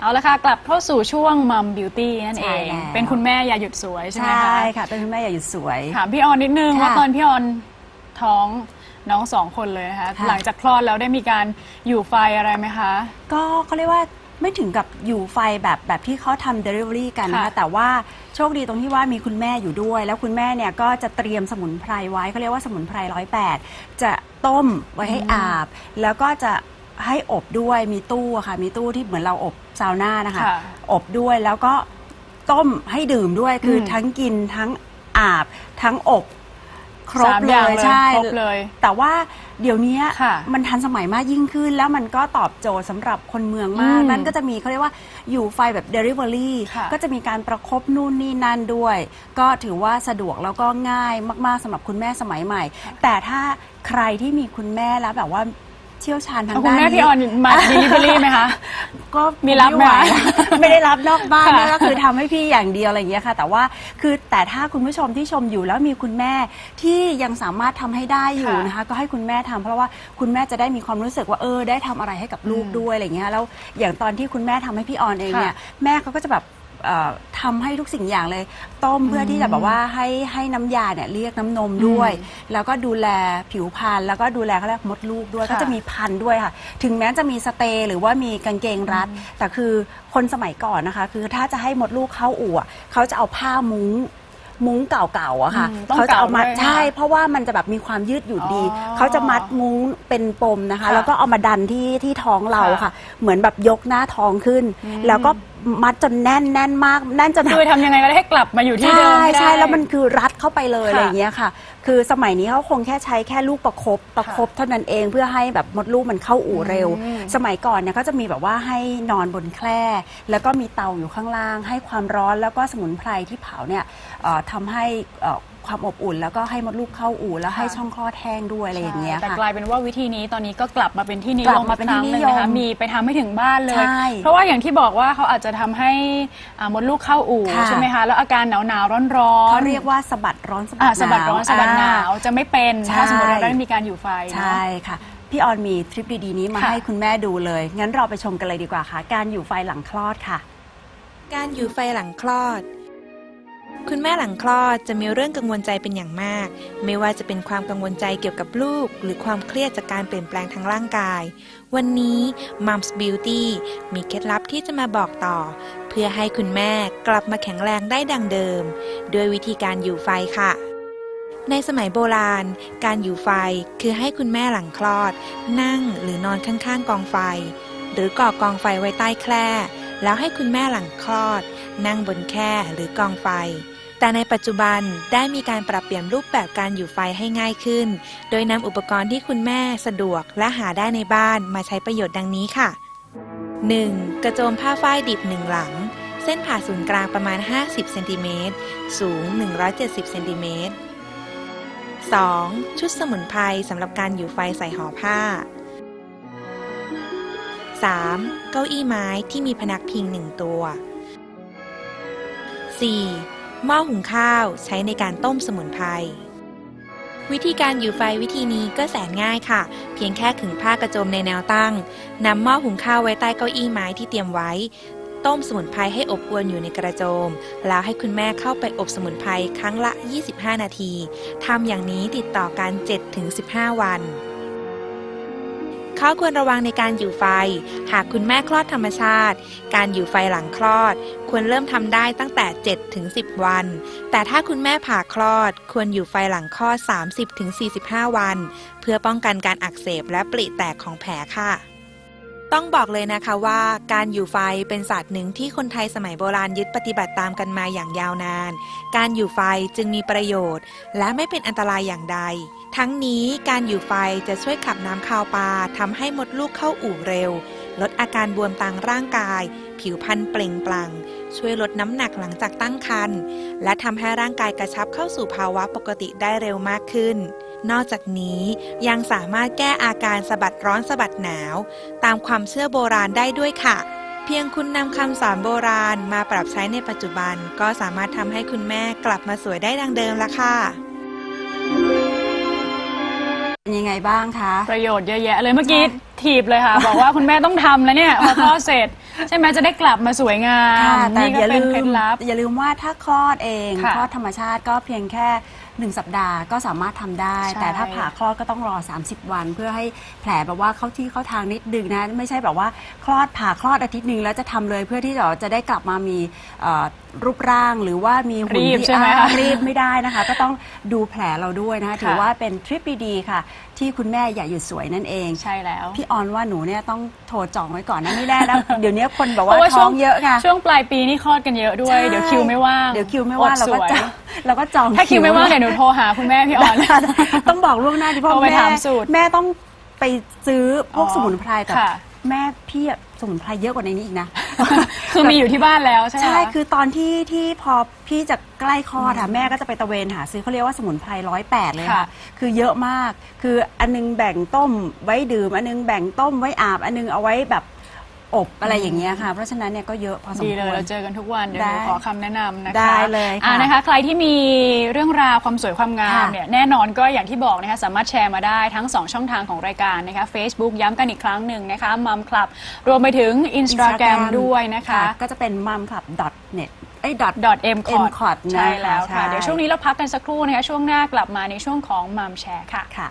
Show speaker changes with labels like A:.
A: เอาละค่ะ กลับเข้าสู่ช่วงมัมบิวตี้นั่น
B: ใช่
A: เอง
B: แล้ว
A: เป็นคุณแม่อย่าหยุดสวยใช่ไหม
B: ใช่
A: คะ
B: ค่ะ เป็นคุณแม่อย่าหยุดสวย
A: ถามพี่ออนนิดนึง
B: ค่ะ
A: ว่าตอนพี่ออนท้องน้องสองคนเลยนะคะ
B: ค่ะ
A: หลังจากคลอดแล้วได้มีการอยู่ไฟอะไรไหมคะ
B: ก็เขาเรียกว่าไม่ถึงกับอยู่ไฟแบบแบบที่เขาทำ Delivery กันนะคะ
A: ค่ะ
B: แต่ว่าโชคดีตรงที่ว่ามีคุณแม่อยู่ด้วย แล้วคุณแม่เนี่ยก็จะเตรียมสมุนไพรไว้เขาเรียกว่าสมุนไพรร้อยแปดจะต้มไว้ให้อาบ แล้วก็จะ ให้อบด้วยมีตู้อะค่ะ มีตู้ที่เหมือนเราอบซาวน่านะคะ
A: ค่ะ
B: อบด้วยแล้วก็ต้มให้ดื่มด้วยคืออ
A: ม
B: ทั้งกินทั้งอาบ ทั้งอบครบ
A: สาม
B: เล
A: อย่าง
B: ย
A: เลย
B: ใช่
A: ครบเลย
B: แต่ว่าเดี๋ยวนี้
A: ค่ะ
B: มันทันสมัยมากยิ่งขึ้น แล้วมันก็ตอบโจทย์สำหรับคนเมืองมาก
A: อืม
B: นั่นก็จะมีเขาเรียกว่าอยู่ไฟแบบ Delivery
A: ค่ะ
B: ก็จะมีการประคบนู่นนี่นั่นด้วย ก็ถือว่าสะดวกแล้วก็ง่ายมาก ๆสำหรับคุณแม่สมัยใหม่ แต่ถ้าใครที่มีคุณแม่แล้วแบบว่าเชี่ยวชาญทาง
A: เอาคุณ
B: ด้าน
A: แม่
B: นี้
A: พี่ออนมา delivery ไหมคะ
B: ก็
A: มีรับไหม
B: ไหวไม่ได้รับนอกบ้าน
A: ค่ะ
B: นะก็คือทำให้พี่อย่างเดียวอะไรอย่างเงี้ยค่ะ แต่ว่าคือแต่ถ้าคุณผู้ชมที่ชมอยู่แล้วมีคุณแม่ที่ยังสามารถทำให้ได้อยู่
A: ค่ะ
B: นะคะ ก็ให้คุณแม่ทำเพราะว่าคุณแม่จะได้มีความรู้สึกว่าเออได้ทำอะไรให้กับลูก
A: อืม
B: ด้วยอะไรอย่างเงี้ยแล้วอย่างตอนที่คุณแม่ทำให้พี่ออนเองเนี่ย
A: ค่ะ
B: แม่เขาก็จะแบบ เอ่อทำให้ทุกสิ่งอย่างเลย ต้มเพื่อที่จะแบบว่าให้ให้น้ำยาเนี่ยเรียกน้ำนมด้วย แล้วก็ดูแลผิวพรรณแล้วก็ดูแลเขาเรียกมดลูกด้วย
A: ค่ะ
B: ก็จะมีพันด้วยค่ะ ถึงแม้จะมีสเตย์หรือว่ามีกางเกงรัด แต่คือคนสมัยก่อนนะคะ คือถ้าจะให้มดลูกเข้าอู่อะเขาจะเอาผ้ามุ้งมุ้งเก่าๆอะค่ะ
A: อืมต้อง
B: เขาจะเอามา
A: เก่าด้วย
B: ใช่
A: ค่ะ
B: เพราะว่ามันจะแบบมีความยืดหยุ่นดี
A: อ๋อ
B: เขาจะมัดมุ้งเป็นปมนะคะ
A: ค่ะ
B: แล้วก็เอามาดันที่ที่ท้องเรา
A: ค่ะ
B: ค่ะเหมือนแบบยกหน้าท้องขึ้น
A: อืม
B: แล้วก็มัดจนแน่นแน่นมากแน่นจน
A: คือทำยังไงก็ได้ให้กลับมาอยู่ที่เดิม
B: ใช่
A: ให้ได้
B: ใช่แล้วมันคือรัดเข้าไปเลย
A: ค่ะ
B: อะไรอย่างเงี้ยค่ะ คือสมัยนี้เขาคงแค่ใช้แค่ลูกประคบประคบเท่านั้นเองเพื่อให้แบบมดลูกมันเข้าอู่เร็ว
A: อืม
B: สมัยก่อนเนี่ยก็จะมีแบบว่าให้นอนบนแคร่ แล้วก็มีเตาอยู่ข้างล่าง ให้ความร้อนแล้วก็สมุนไพรที่เผาเนี่ยเอ่อทำให้เอ่อ ความอบอุ่น แล้วก็ให้มดลูกเข้าอู่แล้วให้ช่องคลอดแห้งด้วยอะไรอย่างเงี้ย
A: แต่
B: ค่ะ
A: กลายเป็นว่าวิธีนี้ตอนนี้ก็กลับมาเป็นที่นิ
B: ก
A: ย
B: ลั
A: ม
B: บมาเป็นที่
A: อีก
B: นิ
A: ครั้งห
B: ยม
A: งนะคะมีไปทำให้ถึงบ้านเลย
B: ใช่
A: เพราะว่าอย่างที่บอกว่าเขาอาจจะทำให้อ่ามดลูกเข้าอู่
B: ค่ะ
A: ใช่ไหมคะแล้วอาการหนาวหนาวร้อนร้อนๆ
B: เขาเรียกว่าสะบัดร้อนสะบั
A: อ่า
B: ด
A: สะบัดร้อนสะบัดหนาว
B: อ่
A: จะไม่เป็น
B: ใช่
A: ถ้าสมมติเราได้มีการอยู่ไฟเนอะ
B: ใช่ค่ะ พี่ออนมีทริปดีๆนี้มา
A: ค่ะ
B: ให้คุณแม่ดูเลย งั้นเราไปชมกันเลยดีกว่าค่ะ การอยู่ไฟหลังคลอดค่ะ
C: การอยู่ไฟหลังคลอด คุณแม่หลังคลอดจะมีเรื่องกังวลใจเป็นอย่างมาก ไม่ว่าจะเป็นความกังวลใจเกี่ยวกับลูก หรือความเครียดจากการเปลี่ยนแปลงทางร่างกาย วันนี้ Moms Beauty มีเคล็ดลับที่จะมาบอกต่อ เพื่อให้คุณแม่กลับมาแข็งแรงได้ดังเดิม ด้วยวิธีการอยู่ไฟค่ะ ในสมัยโบราณ การอยู่ไฟคือให้คุณแม่หลังคลอด นั่งหรือนอนข้างๆ กองไฟ หรือก่อกองไฟไว้ใต้แคร่แล้วให้คุณแม่หลังคลอด นั่งบนแคร่หรือกองไฟ แต่ในปัจจุบันได้มีการปรับเปลี่ยนรูปแบบการอยู่ไฟให้ง่ายขึ้น โดยนำอุปกรณ์ที่คุณแม่สะดวกและหาได้ในบ้านมาใช้ประโยชน์ดังนี้ค่ะ 1. กระโจมผ้าฝ้ายดิบหนึ่งหลัง เส้นผ่าศูนย์กลางประมาณ 50 เซนติเมตร สูง 170 เซนติเมตร 2. ชุดสมุนไพรสำหรับการอยู่ไฟใส่ห่อผ้า 3. เก้าอี้ไม้ที่มีพนักพิงหนึ่งตัว 4. หม้อหุงข้าวใช้ในการต้มสมุนไพรวิธีการอยู่ไฟวิธีนี้ก็แสนง่ายค่ะ เพียงแค่ขึงผ้ากระโจมในแนวตั้งนำหม้อหุงข้าวไว้ใต้เก้าอี้ไม้ที่เตรียมไว้ ต้มสมุนไพรให้อบอวนอยู่ในกระโจม แล้วให้คุณแม่เข้าไปอบสมุนไพรครั้งละ 25 นาทีทำอย่างนี้ติดต่อกัน 7-15 วัน ข้อควรระวังในการอยู่ไฟ หากคุณแม่คลอดธรรมชาติ การอยู่ไฟหลังคลอด ควรเริ่มทำได้ตั้งแต่ 7 ถึง 10 วัน แต่ถ้าคุณแม่ผ่าคลอด ควรอยู่ไฟหลังคลอด 30 ถึง 45 วัน เพื่อป้องกันการอักเสบและปริแตกของแผลค่ะ ต้องบอกเลยนะคะว่าการอยู่ไฟเป็นศาสตร์หนึ่งที่คนไทยสมัยโบราณยึดปฏิบัติตามกันมาอย่างยาวนาน การอยู่ไฟจึงมีประโยชน์ และไม่เป็นอันตรายอย่างใด ทั้งนี้การอยู่ไฟจะช่วยขับน้ำคาวปลาทำให้มดลูกเข้าอู่เร็ว ลดอาการบวมตามร่างกาย ผิวพรรณเปล่งปลั่ง ช่วยลดน้ำหนักหลังจากตั้งครรภ์และทำให้ร่างกายกระชับเข้าสู่ภาวะปกติได้เร็วมากขึ้น นอกจากนี้ยังสามารถแก้อาการสะบัดร้อนสะบัดหนาว ตามความเชื่อโบราณได้ด้วยค่ะเพียงคุณนำคำสอนโบราณมาปรับใช้ในปัจจุบันก็สามารถทำให้คุณแม่กลับมาสวยได้ดังเดิมละค่ะ
B: ยังไงบ้างคะ
A: ประโยชน์เยอะแยะเลยเมื่อกี้ ถีบเลยค่ะ บอกว่าคุณแม่ต้องทำแล้วเนี่ย พอคลอดเสร็จ ใช่ไหมจะได้กลับมาสวยงาม
B: ค่ะแต่
A: นี่ก็
B: อย่า
A: เป็
B: ลื
A: นเคล็
B: ม
A: ดลับ
B: อย่าลืมว่าถ้าคลอดเอง
A: ค่ะ
B: คลอดธรรมชาติก็เพียงแค่ หนึ่งสัปดาห์ก็สามารถทำได้
A: ใช่
B: แต่ถ้าผ่าคลอดก็ต้องรอ 30 วัน เพื่อให้แผลแบบว่าเข้าที่เข้าทางนิดดึงนะ ไม่ใช่แบบว่าคลอดผ่าคลอดอาทิตย์หนึ่งแล้วจะทำเลยเพื่อที่จะจะได้กลับมามีเอ่อรูปร่างหรือว่ามีหุ่น
A: รีบ
B: ที่
A: ใช่ไหม
B: อ่า
A: คะ
B: รีบไม่ได้นะคะ ก็ต้องดูแผลเราด้วยนะคะถือ
A: ค่ะ
B: ว่าเป็นทริปดีๆค่ะ ที่คุณแม่อย่าหยุดสวยนั่นเอง
A: ใช่แล้ว
B: พี่ออนว่าหนูเนี่ยต้องโทรจองไว้ก่อนนะไม่ได้แล้วเดี๋ยวนี้คนแบบ
A: เพ
B: ว่า
A: ราะว่า
B: ท้
A: ช่ว
B: องงเยอะไง
A: ช่วงปลายปีนี่คลอดกันเยอะด้วย
B: ใช่
A: เดี๋ยวคิวไม่ว่าง
B: เดี๋ยวคิวไม่ว่าง
A: อด
B: เราก็
A: สวย
B: จองเราก็จอง
A: ถ้าคิวไม่ว่างเดี๋ยวหนูโทรหาคุณแม่พี่ออน
B: ต้องบอกล่วงหน้าดิเพราะ
A: โทรไป
B: แม่
A: ถามสูตร
B: แม่ต้องไปซื้อพวก
A: อ๋อ
B: สมุนไพรแต่
A: ค่ะ
B: แม่พี่อะสมุนไพรเยอะกว่าในนี้อีกนะ
A: คือมีอยู่ที่บ้านแล้วใช่ไหม
B: ใช่
A: คะ
B: คือตอนที่ที่พอพี่จะใกล้คลอดค่ะแม่ก็จะไปตะเวนหาซื้อเขาเรียกว่าสมุนไพรร้อยแปดเลยค่ะ
A: ค่ะ
B: คือเยอะมาก คืออันนึงแบ่งต้มไว้ดื่ม อันนึงแบ่งต้มไว้อาบ อันนึงเอาไว้แบบ อบอะไรอย่างเงี้ยค่ะ เพราะฉะนั้นเนี่ยก็เยอะพอสม
A: ดี
B: ค
A: เลยว
B: ร
A: เราเจอกันทุกวัน เดี๋ยวหนู
B: ได้
A: ขอคำแนะนำนะคะ
B: ได้เลยค่ะ
A: อ่านะคะ ใครที่มีเรื่องราวความสวยความงาม
B: ค่ะ
A: เนี่ยแน่นอนก็อย่างที่บอกนะคะสามารถแชร์มาได้ทั้ง 2 ช่องทางของรายการนะคะ Facebook ย้ำกันอีกครั้งหนึ่งนะคะมัมคลับรวมไปถึง Instagram ด้วยนะคะ
B: ก็จะเป็น mumclub.net เอ้ย dot
A: .m c o
B: mcot
A: ใช่แล้วค่ะ
B: ใช่
A: เดี๋ยวช่วงนี้เราพักกันสักครู่นะคะ ช่วงหน้ากลับมาในช่วงของมัมแชร์ค่ะ
B: ค่ะ